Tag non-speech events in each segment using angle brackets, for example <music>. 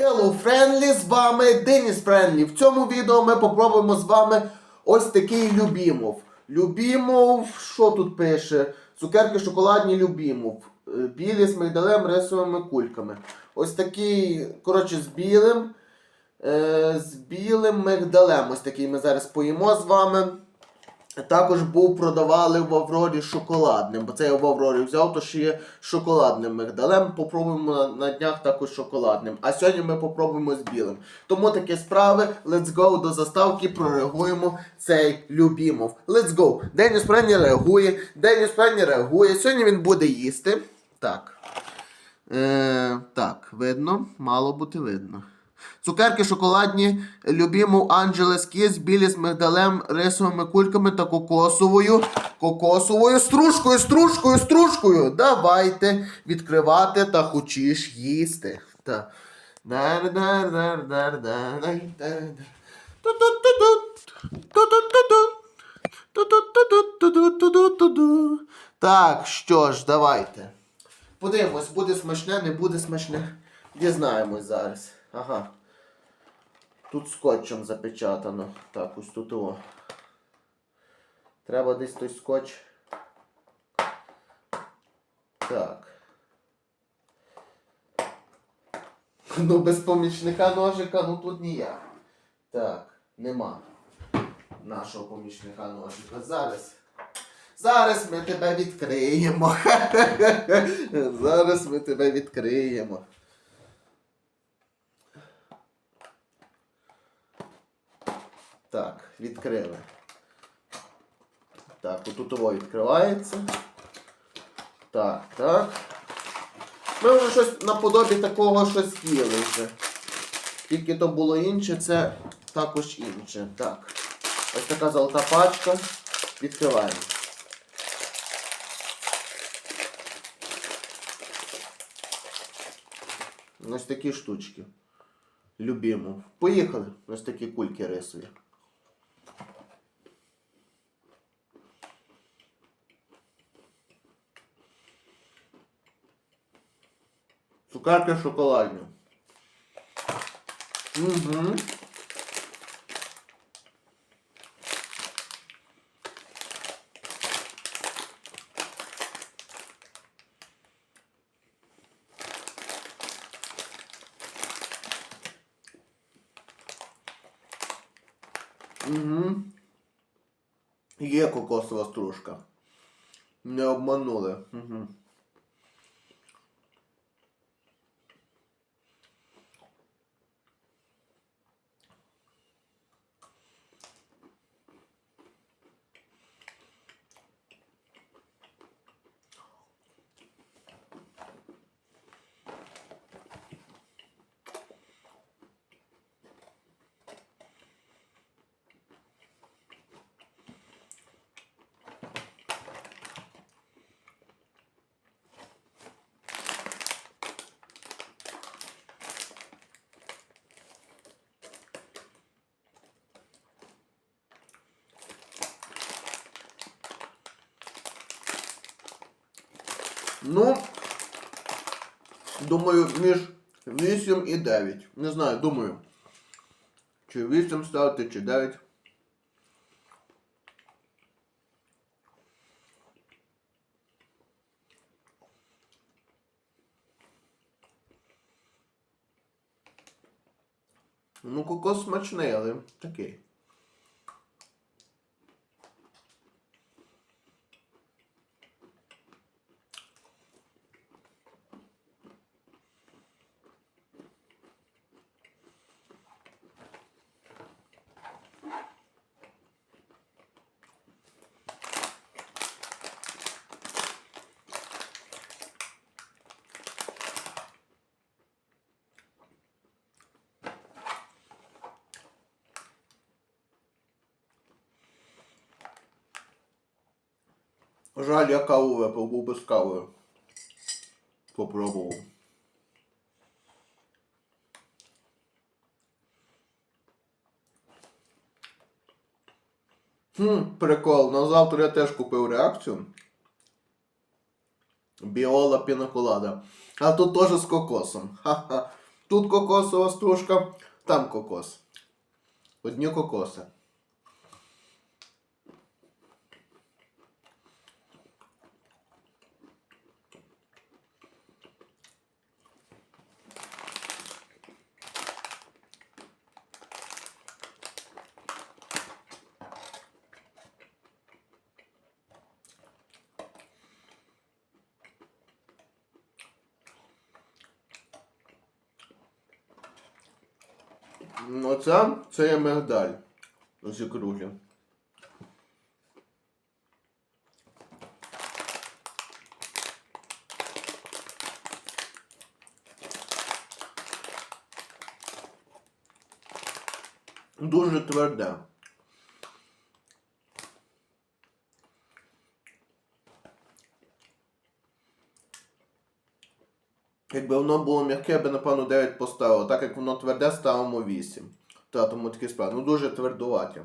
Hello Friendly, з вами Деніс Френлі. В цьому відео ми попробуємо з вами ось такий Любімов. Любімов, що тут пише? Цукерки шоколадні Любімов. Е, Білі з мигдалем, рисовими кульками. Ось такий, коротше, з білим. Е, з білим мигдалем. Ось такий ми зараз поїмо з вами. Також був продавали в Аврорі шоколадним, бо це я в Аврорі взяв, то ще є шоколадним мигдалем. Попробуємо на, на днях також шоколадним. А сьогодні ми попробуємо з білим. Тому такі справи. Let's go до заставки, прореагуємо цей Любімов. Let's go. Деніс Прені реагує. Деніс Прені реагує. Сьогодні він буде їсти. Так. Е, так, видно, мало бути видно. Цукерки шоколадні, любіму Анджелес Кіс, білі з мигдалем, рисовими кульками та кокосовою, кокосовою стружкою, стружкою, стружкою. Давайте відкривати та хочеш їсти. Та. Так, що ж, давайте. Подивимось, буде смачне, не буде смачне. Дізнаємось зараз. Ага. Тут скотчем запечатано. Так, ось тут о. Треба десь той скотч. Так. Ну, без помічника ножика, ну тут ніяк. Так, нема нашого помічника ножика. Зараз. Зараз ми тебе відкриємо. <laughs> Зараз ми тебе відкриємо. Так, відкрили. Так, отут ово відкривається. Так, так. Ми вже щось наподобі такого щось їли вже. Тільки то було інше, це також інше. Так. Ось така золота пачка. Відкриваємо. Ось такі штучки. Любимо. Поїхали. Ось такі кульки рисові. Цукерки шоколадні. Угу. Угу. Є кокосова стружка. Не обманули. Угу. Ну, думаю, між 8 і 9. Не знаю, думаю. Чи 8 ставити, чи 9. Ну, кокос смачний, але такий. Жаль, я каву випив, був без кави. Попробував. Хм, прикол, на завтра я теж купив реакцію. Біола пінаколада. А тут теж з кокосом. Ха-ха. Тут кокосова стружка, там кокос. Одні кокоси. Ну, це, це є мигдаль. зі круглі. Дуже тверде. Якби воно було м'яке, я би, напевно, 9 поставив. Так як воно тверде, ставимо 8. Та, тому такі справи. Ну дуже твердуваті.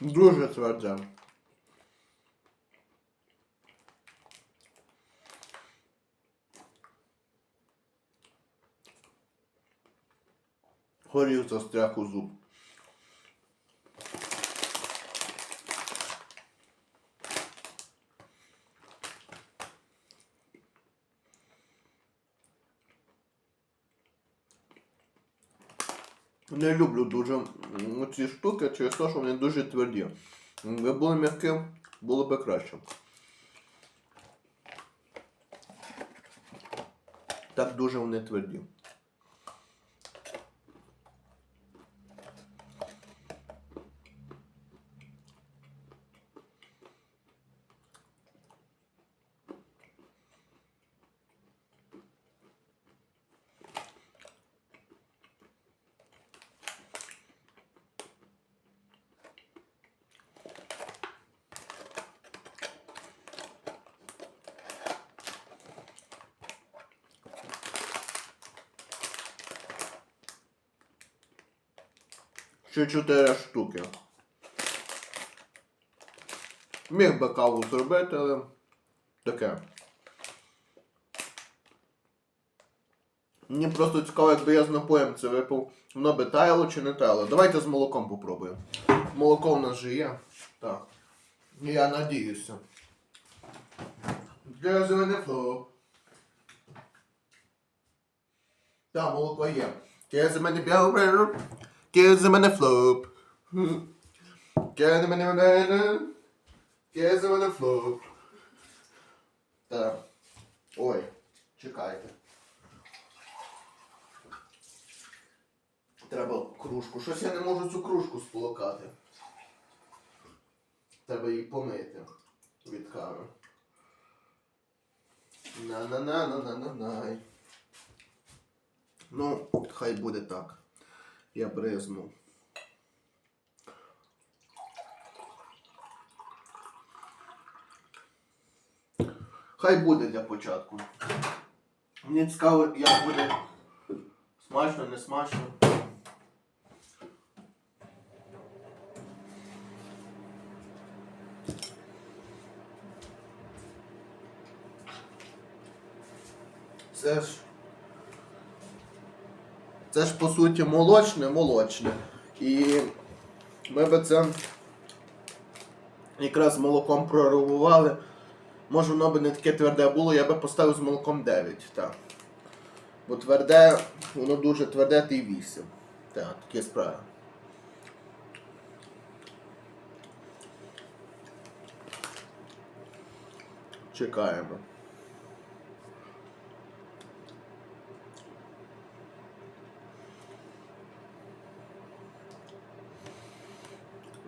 Дуже тверде. Горів застряг у зуб. Не люблю дуже ці штуки через те, що вони дуже тверді. Якби були м'які, було б краще. Так дуже вони тверді. Ще 4 штуки. Міг би каву зробити, але таке. Мені просто цікаво, якби я з напоєм це випив, воно би таяло чи не таяло. Давайте з молоком попробуємо. Молоко в нас же є. Так. Я надіюся. Для зелений флоп. Так, молоко є. Для мене білий. Give them a flop. Give them a banana. Give them a flop. Так. Ой, чекайте. Треба кружку. Щось я не можу цю кружку сполокати. Треба її помити від кави. На-на-на-на-на-на-най. Ну, хай буде так. Я бризну. Хай буде для початку. Мені цікаво, як буде смачно, не смачно. Це ж Це ж по суті молочне, молочне. І ми би це якраз молоком прорегулювали. Може воно би не таке тверде було, я би поставив з молоком 9. Так. Бо тверде, воно дуже тверде, ти 8. Так, такі справи. Чекаємо.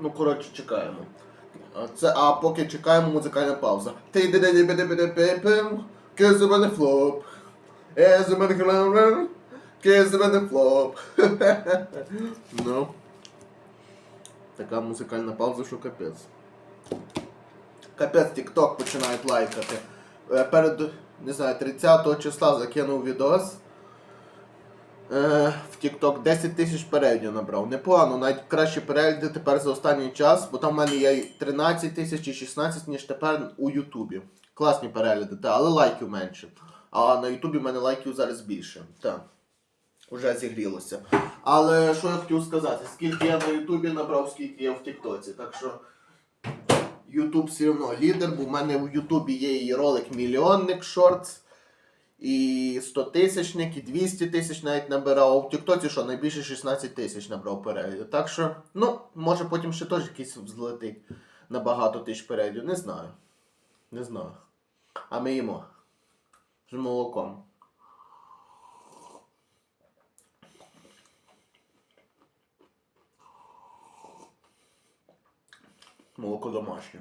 Ну, коротше, чекаємо. Це, а поки чекаємо музикальна пауза. Ти де де де де де де Кизи мене флоп. Ези клавер. Кизи мене флоп. Ну. Така музикальна пауза, що капець. Капець TikTok починають лайкати. Перед, не знаю, 30 числа закинув відос. Е, в TikTok 10 тисяч переглядів набрав. Непогано, навіть кращі перегляди тепер за останній час, бо там в мене є 13 тисяч і 16, ніж тепер у Ютубі. Класні перегляди, та, але лайків менше. А на Ютубі в мене лайків зараз більше. Так. Уже зігрілося. Але що я хотів сказати, скільки я на Ютубі набрав, скільки я в Тіктоці. Так що Ютуб все одно лідер, бо в мене в Ютубі є і ролик мільйонник шортс, і 100 тисячник, і 200 тисяч навіть набирав. В Тіктоці що, найбільше 16 тисяч набрав переглядів. Так що, ну, може потім ще теж якийсь взлетить на багато тисяч переглядів. Не знаю. Не знаю. А ми їмо. З молоком. Молоко домашнє.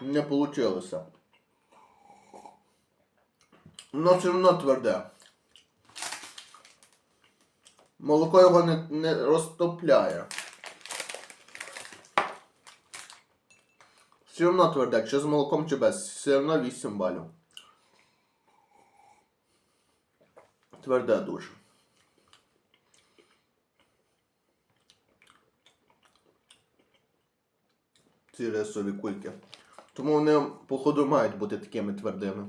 Не получилося. Воно все одно тверде. Молоко його не, не розтопляє. Все одно тверде, чи з молоком, чи без. Все одно 8 балів. Тверде дуже. Ці рисові кульки. Тому вони, походу, мають бути такими твердими.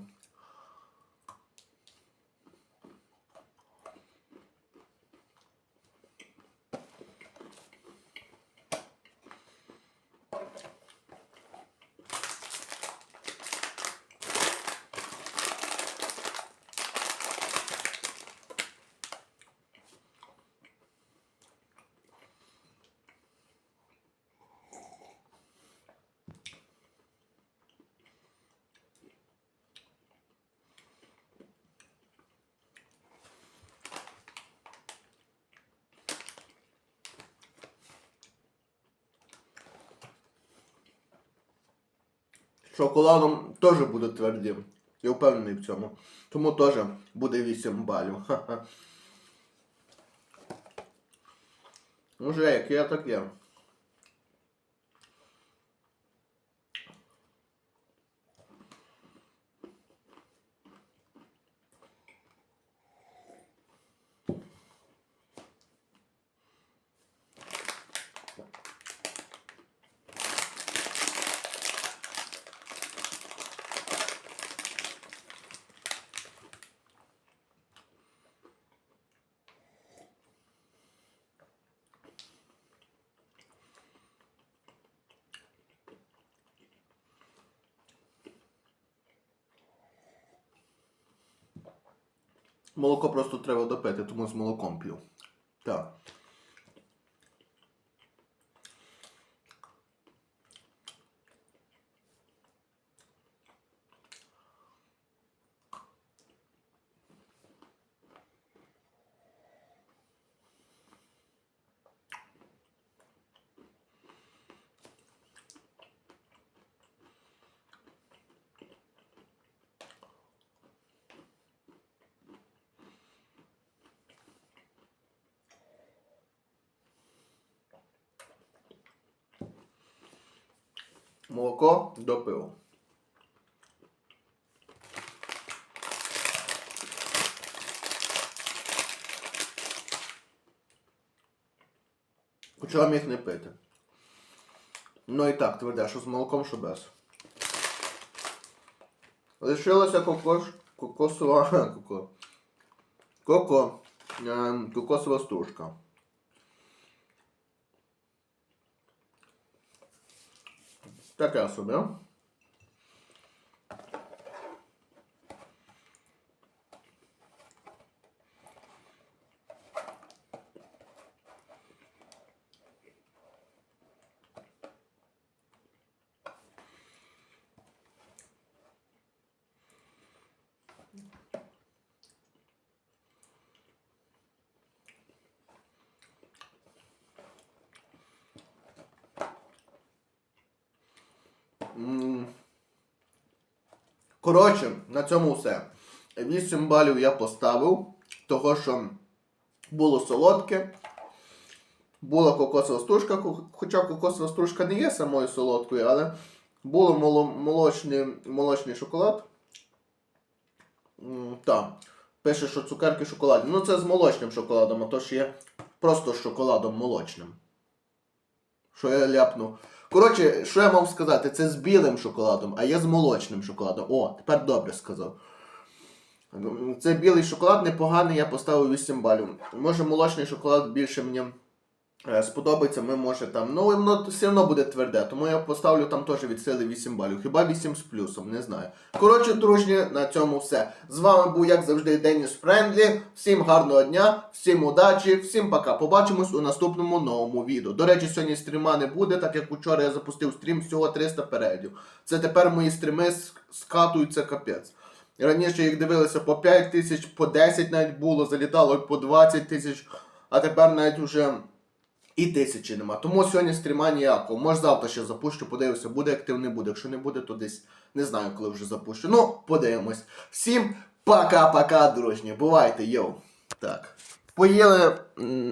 Шоколадом теж буде твердим. Я впевнений в цьому. Тому теж буде 8 балів. Ха-ха. Ну, вже як я, так я. Молоко просто треба допити, тому з молоком п'ю. Так. молоко до пиву. Хоча міг не пити. Ну і так, тверде, що з молоком, що без. Лишилося кокос... кокосова... коко. Коко. Кокосова стружка. Таке собі. М. Коротше, на цьому все. 8 балів я поставив, того що було солодке. Була кокосова стружка, хоча кокосова стружка не є самою солодкою, але було молочний, молочний шоколад. Так. Пише, що цукерки шоколадні. Ну це з молочним шоколадом, а то ж є просто з шоколадом молочним. Що я ляпнув. Коротше, що я мав сказати? Це з білим шоколадом, а є з молочним шоколадом. О, тепер добре сказав. Це білий шоколад непоганий, я поставив 8 балів. Може молочний шоколад більше мені сподобається, ми може там. Ну, воно все одно буде тверде, тому я поставлю там теж від сили 8 балів. Хіба 8 з плюсом, не знаю. Коротше, дружні, на цьому все. З вами був, як завжди, Деніс Френдлі. Всім гарного дня, всім удачі, всім пока. Побачимось у наступному новому відео. До речі, сьогодні стріма не буде, так як учора я запустив стрім всього 300 переглядів. Це тепер мої стріми скатуються капець. Раніше їх дивилися по 5 тисяч, по 10 навіть було, залітало по 20 тисяч, а тепер навіть уже і тисячі нема. Тому сьогодні стріма ніякого. Може завтра ще запущу, подивлюся, буде актив, не буде. Якщо не буде, то десь не знаю, коли вже запущу. Ну, подивимось. Всім пока-пока, дружні. Бувайте, йоу. Так. Поїли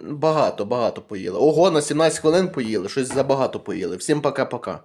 багато, багато поїли. Ого, на 17 хвилин поїли. Щось забагато поїли. Всім пока-пока.